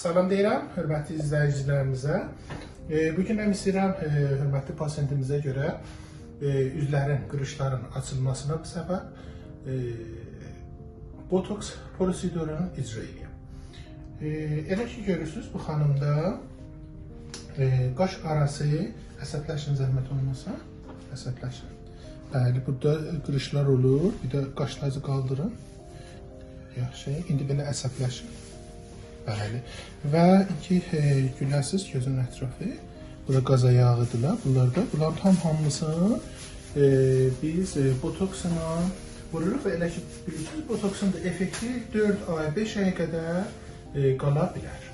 Salam deyirəm hörmətli izləyicilərimizə. E, Bu gün mən istəyirəm e, hörmətli pasientimizə görə e, üzlərin, qırışların açılmasına səbəb e, botoks prosedurunu icra edirəm. E, Elə ki görürsüz bu xanımda qaş arası əsəbləşin zəhmət olmasa, əsəbləşin. Bəli, burada qırışlar olur. Bir də qaşlarınızı qaldırın. Yaxşı, indi belə əsəbləşin. Bəli. Və iki e, güləsiz gözün ətrafı. Bura qaz ayağıdırlar. Bunlar da bunların tam hamısını e, biz e, botoksla vururuq və elə ki bilirsiniz botoksun da effekti 4 ay, 5 aya qədər e, qala bilər.